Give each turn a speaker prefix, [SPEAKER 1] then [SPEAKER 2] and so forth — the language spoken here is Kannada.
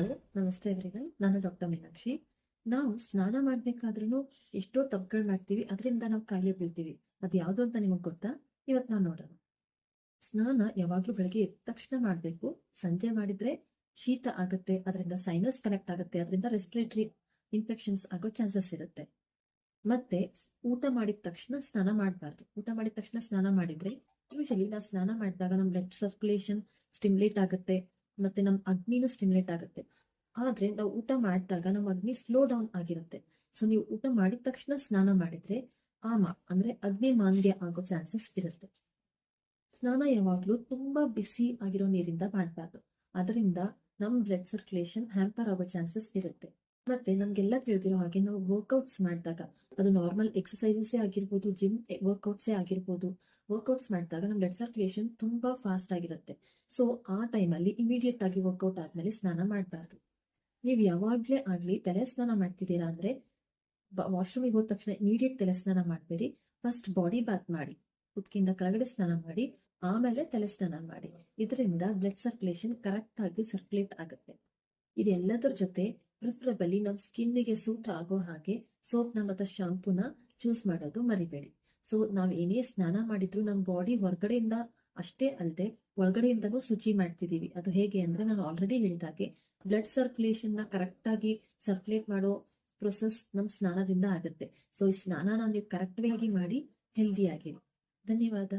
[SPEAKER 1] ಹಲೋ ನಮಸ್ತೆ ಎವ್ರಿವನ್. ನಾನು ಡಾಕ್ಟರ್ ಮೀನಾಕ್ಷಿ. ನಾವು ಸ್ನಾನ ಮಾಡ್ಬೇಕಾದ್ರೂ ಎಷ್ಟೋ ತಪ್ಪುಗಳು ಮಾಡ್ತೀವಿ, ಅದರಿಂದ ನಾವು ಕಾಯಿಲೆ ಬೀಳ್ತೀವಿ. ಅದು ಯಾವುದು ಅಂತ ನಿಮಗೆ ಗೊತ್ತಾ? ಇವತ್ತು ನಾವು ನೋಡೋಣ. ಸ್ನಾನ ಯಾವಾಗಲೂ ಬೆಳಗ್ಗೆ ಎದ್ದ ತಕ್ಷಣ ಮಾಡಬೇಕು. ಸಂಜೆ ಮಾಡಿದ್ರೆ ಶೀತ ಆಗುತ್ತೆ, ಅದರಿಂದ ಸೈನಸ್ ಕನೆಕ್ಟ್ ಆಗುತ್ತೆ, ಅದರಿಂದ ರೆಸ್ಪಿರೇಟರಿ ಇನ್ಫೆಕ್ಷನ್ಸ್ ಆಗೋ ಚಾನ್ಸಸ್ ಇರುತ್ತೆ. ಮತ್ತೆ ಊಟ ಮಾಡಿದ ತಕ್ಷಣ ಸ್ನಾನ ಮಾಡಬಾರ್ದು. ಊಟ ಮಾಡಿದ ತಕ್ಷಣ ಸ್ನಾನ ಮಾಡಿದ್ರೆ ಯೂಶಲಿ ನಾವು ಸ್ನಾನ ಮಾಡಿದಾಗ ನಮ್ಮ ಬ್ಲಡ್ ಸರ್ಕ್ಯುಲೇಷನ್ ಸ್ಟಿಮ್ಯುಲೇಟ್ ಆಗುತ್ತೆ. ಮತ್ತೆ ನಮ್ಮ ಅಗ್ನಿನೂ ಸ್ಟಿಮ್ಯುಲೇಟ್ ಆಗುತ್ತೆ. ಆದ್ರೆ ನಾವು ಊಟ ಮಾಡಿದಾಗ ನಮ್ಮ ಅಗ್ನಿ ಸ್ಲೋ ಡೌನ್ ಆಗಿರುತ್ತೆ. ಸೊ ನೀವು ಊಟ ಮಾಡಿದ ತಕ್ಷಣ ಸ್ನಾನ ಮಾಡಿದ್ರೆ ಆಮ ಅಂದ್ರೆ ಅಗ್ನಿ ಮಾಂದ್ಯ ಆಗೋ ಚಾನ್ಸಸ್ ಇರುತ್ತೆ. ಸ್ನಾನ ಯಾವಾಗ್ಲೂ ತುಂಬಾ ಬಿಸಿ ಆಗಿರೋ ನೀರಿಂದ ಮಾಡಬಾರ್ದು. ಅದರಿಂದ ನಮ್ಮ ಬ್ಲಡ್ ಸರ್ಕ್ಯುಲೇಷನ್ ಹ್ಯಾಂಪರ್ ಆಗೋ ಚಾನ್ಸಸ್ ಇರುತ್ತೆ. ಮತ್ತೆ ನಮ್ಗೆಲ್ಲ ತಿಳಿದಿರೋ ಹಾಗೆ ನಾವು ವರ್ಕೌಟ್ಸ್ ಮಾಡಿದಾಗ, ಅದು ನಾರ್ಮಲ್ ಎಕ್ಸಸೈಸಸ್ ಆಗಿರ್ಬೋದು ಜಿಮ್ ವರ್ಕೌಟ್ಸೇ ಆಗಿರ್ಬೋದು ವರ್ಕೌಟ್ಸ್ ಮಾಡಿದಾಗ ನಮ್ಮ ಬ್ಲಡ್ ಸರ್ಕ್ಯುಲೇಷನ್ ತುಂಬಾ ಫಾಸ್ಟ್ ಆಗಿರುತ್ತೆ. ಸೊ ಆ ಟೈಮಲ್ಲಿ ಇಮಿಡಿಯೇಟ್ ಆಗಿ ವರ್ಕೌಟ್ ಆದ್ಮೇಲೆ ಸ್ನಾನ ಮಾಡಬಾರ್ದು. ನೀವು ಯಾವಾಗಲೇ ಆಗ್ಲಿ ತಲೆ ಸ್ನಾನ ಮಾಡ್ತಿದ್ದೀರಾ ಅಂದ್ರೆ ವಾಶ್ರೂಮಿಗೆ ಹೋದ ತಕ್ಷಣ ಇಮಿಡಿಯೇಟ್ ತಲೆ ಸ್ನಾನ ಮಾಡಬೇಡಿ. ಫಸ್ಟ್ ಬಾಡಿ ಬಾತ್ ಮಾಡಿ ಕುತ್ಕಿಂದ ಕೆಳಗಡೆ ಸ್ನಾನ ಮಾಡಿ, ಆಮೇಲೆ ತಲೆ ಸ್ನಾನ ಮಾಡಿ. ಇದರಿಂದ ಬ್ಲಡ್ ಸರ್ಕ್ಯುಲೇಷನ್ ಕರೆಕ್ಟ್ ಆಗಿ ಸರ್ಕ್ಯುಲೇಟ್ ಆಗುತ್ತೆ. ಇದೆಲ್ಲದರ ಜೊತೆ ಪ್ರಿಫರಬಲಿ ನಮ್ಮ ಸ್ಕಿನ್ನಿಗೆ ಸೂಟ್ ಆಗೋ ಹಾಗೆ ಸೋಪ್ನ ಮತ್ತು ಶಾಂಪೂನ ಚೂಸ್ ಮಾಡೋದು ಮರಿಬೇಡಿ. ಸೊ ನಾವು ಏನೇ ಸ್ನಾನ ಮಾಡಿದ್ರು ನಮ್ಮ ಬಾಡಿ ಹೊರಗಡೆಯಿಂದ ಅಷ್ಟೇ ಅಲ್ಲದೆ ಒಳಗಡೆಯಿಂದನೂ ಶುಚಿ ಮಾಡ್ತಿದೀವಿ. ಅದು ಹೇಗೆ ಅಂದ್ರೆ ನಾನು ಆಲ್ರೆಡಿ ಹೇಳಿದಾಗೆ ಬ್ಲಡ್ ಸರ್ಕ್ಯುಲೇಷನ್ನ ಕರೆಕ್ಟ್ ಸರ್ಕ್ಯುಲೇಟ್ ಮಾಡೋ ಪ್ರೊಸೆಸ್ ನಮ್ಮ ಸ್ನಾನದಿಂದ ಆಗುತ್ತೆ. ಸೊ ಈ ಸ್ನಾನನ ನೀವು ಕರೆಕ್ಟ್ ಆಗಿ ಮಾಡಿ ಹೆಲ್ದಿ ಆಗಿರಿ. ಧನ್ಯವಾದ.